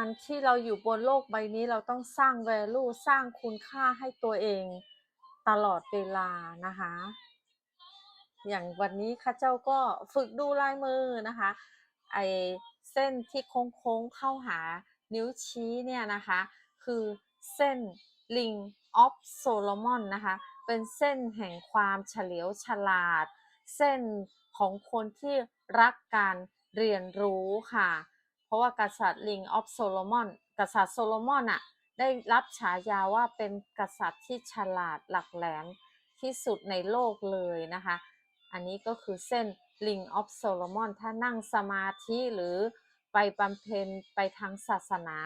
การที่เราอยู่บนโลกใบนี้เราต้องสร้าง value สร้างคุณค่าให้ตัวเองตลอดเวลานะคะ อย่างวันนี้ข้าเจ้าก็ฝึกดูลายมือนะคะ ไอเส้นที่โค้งๆเข้าหานิ้วชี้เนี่ยนะคะ คือเส้น Ring of Solomon นะคะ เป็นเส้นแห่งความเฉลียวฉลาด เส้นของคนที่รักการเรียนรู้ค่ะ เพราะว่ากษัตริย์ Ring of Solomon กษัตริย์โซโลมอนอะได้รับฉายาว่าเป็นกษัตริย์ที่ฉลาดหลักแหลมที่สุดในโลกเลยนะคะ อันนี้ก็คือเส้น Ring of Solomon ถ้านั่งสมาธิหรือไปบำเพ็ญไปทางศาสนา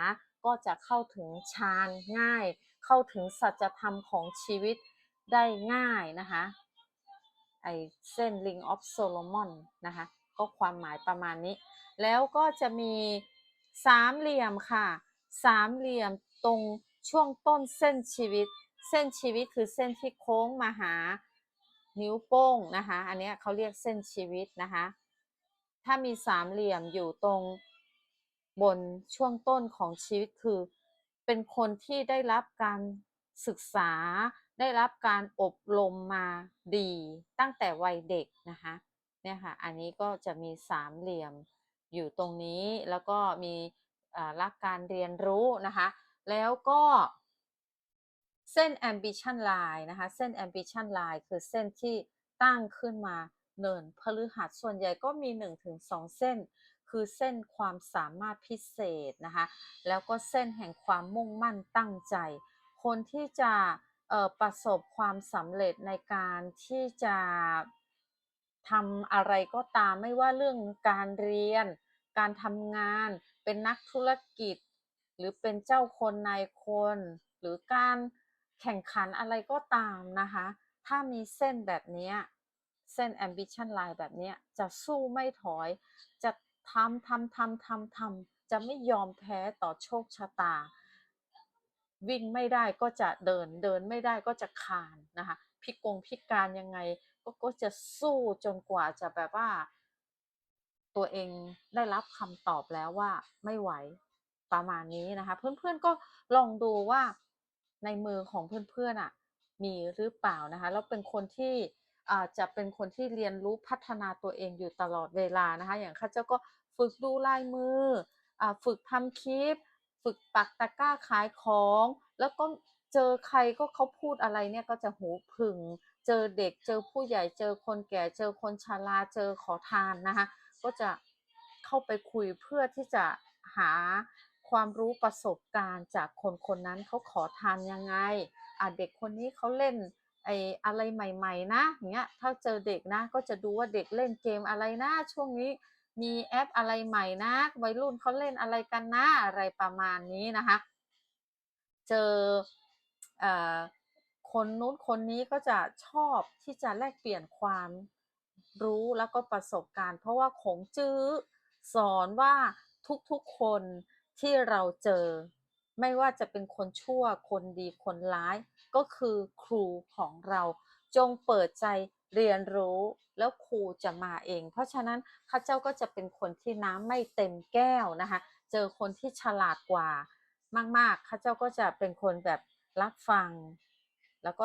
ก็จะเข้าถึงฌานง่าย เข้าถึงสัจธรรมของชีวิตได้ง่ายนะคะ ไอเส้น Ring of Solomon นะคะ ก็ความหมายประมาณนี้ แล้วก็จะมีสามเหลี่ยมค่ะ สามเหลี่ยมตรงช่วงต้นเส้นชีวิต เส้นชีวิตคือเส้นที่โค้งมาหานิ้วโป้งนะคะ อันนี้เขาเรียกเส้นชีวิตนะคะ ถ้ามีสามเหลี่ยมอยู่ตรงบนช่วงต้นของชีวิตคือ เป็นคนที่ได้รับการศึกษา ได้รับการอบรมมาดีตั้งแต่วัยเด็กนะคะ เนี่ยค่ะ อันนี้ก็จะมีสามเหลี่ยมอยู่ตรงนี้แล้วก็มีรักการเรียนรู้นะคะ แล้วก็เส้น ambition line นะคะ เส้น ambition line คือเส้นที่ตั้งขึ้นมาเนินพฤหัสส่วนใหญ่ก็มี 1-2 เส้น คือเส้นความสามารถพิเศษนะคะ แล้วก็เส้นแห่งความมุ่งมั่นตั้งใจ คนที่จะประสบความสำเร็จในการที่จะ ทำอะไรก็ตามไม่ว่าเรื่องการเรียน การทำงาน เป็นนักธุรกิจ หรือเป็นเจ้าคนนายคน หรือการแข่งขันอะไรก็ตามนะคะ ถ้ามีเส้นแบบนี้เส้น ambition line แบบนี้จะสู้ไม่ถอย จะทำทำทำทำทำจะไม่ยอมแพ้ต่อโชคชะตา วิ่งไม่ได้ก็จะเดินเดินไม่ได้ก็จะคานนะคะพิกงพิการยังไง ก็ก็จะสู้จนกว่าจะแบบว่า ตัวเองได้รับคำตอบแล้วว่าไม่ไหวประมาณนี้นะคะ เพื่อนๆก็ลองดูว่าในมือของเพื่อนๆอะมีหรือเปล่านะคะแล้วเป็นคนที่จะเป็นคนที่เรียนรู้พัฒนาตัวเองอยู่ตลอดเวลานะคะ อย่างข้าเจ้าก็ฝึกดูลายมืออฝึกทำคลิป ฝึกปักตะกร้าขายของ แล้วก็ เจอใครก็เขาพูดอะไรเนี่ยก็จะหูผึ่ง เจอเด็ก เจอผู้ใหญ่ เจอคนแก่ เจอคนชรา เจอขอทานนะคะก็จะเข้าไปคุยเพื่อที่จะหาความรู้ประสบการณ์จากคนคนนั้นเขาขอทานยังไงอะเด็กคนนี้เขาเล่นไอ้อะไรใหม่ๆนะอย่างเงี้ยถ้าเจอเด็กนะก็จะดูว่าเด็กเล่นเกมอะไรนะช่วงนี้มีแอปอะไรใหม่นะวัยรุ่นเขาเล่นอะไรกันนะอะไรประมาณนี้นะคะ เจอเอ่อ คนนู้นคนนี้ก็จะชอบที่จะแลกเปลี่ยนความรู้แล้วก็ประสบการณ์ เพราะว่าขงจื้อสอนว่าทุกๆคนที่เราเจอ ไม่ว่าจะเป็นคนชั่วคนดีคนร้าย ก็คือครูของเราจงเปิดใจเรียนรู้แล้วครูจะมาเอง เพราะฉะนั้นข้าเจ้าก็จะเป็นคนที่น้ำไม่เต็มแก้วนะคะ เจอคนที่ฉลาดกว่ามากๆข้าเจ้าก็จะเป็นคนแบบ รับฟัง แล้วก็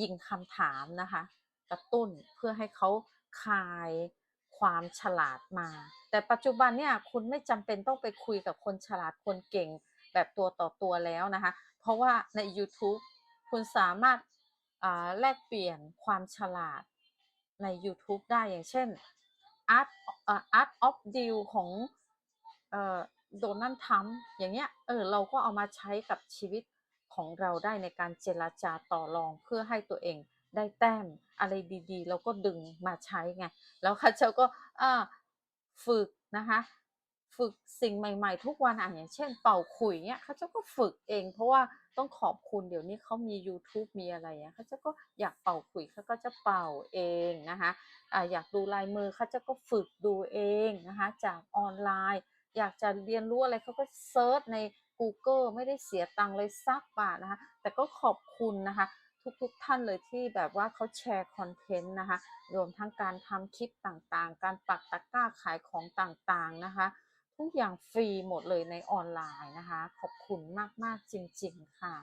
ยิงคำถามนะคะ กระตุ้นเพื่อให้เขาคลายความฉลาดมา แต่ปัจจุบันเนี่ยคุณไม่จำเป็นต้องไปคุยกับคนฉลาดคนเก่งแบบตัวต่อตัวแล้วนะคะ เพราะว่าใน YouTube คุณสามารถอ่าแลกเปลี่ยนความฉลาดใน YouTube ได้อย่างเช่น Art เอ่อ Art of Deal ของโดนัลด์ทรัมป์อย่างเงี้ยเออเราก็เอามาใช้กับชีวิต ของเราได้ในการเจรจาต่อรองเพื่อให้ตัวเองได้แต้มอะไรดีๆ เราก็ดึงมาใช้ไงแล้วข้าเจ้าก็ฝึกนะคะฝึกสิ่งใหม่ ๆ ทุกวันอะอย่างเช่น เป่าขุยเนี้ยเขาเจ้าก็ฝึกเอง เพราะว่าต้องขอบคุณเดี๋ยวนี้เขามี YouTube มีอะไรอะเขาเจ้าก็อยากเป่าขุยเขาก็จะเป่าเองนะคะอ่าอยากดูลายมือเขาเจ้าก็ฝึกดูเองนะคะจากออนไลน์ อยากจะเรียนรู้อะไรเขาก็เซิร์ชใน Google ไม่ได้เสียตังค์เลยสักบาทนะคะ แต่ก็ขอบคุณนะคะ ทุกๆท่านเลยที่แบบว่าเขาแชร์คอนเทนต์นะคะ รวมทั้งการทำคลิปต่างๆ การปักตะกร้าขายของต่างๆนะคะ ทุกอย่างฟรีหมดเลยในออนไลน์นะคะ ขอบคุณมากๆจริงๆค่ะ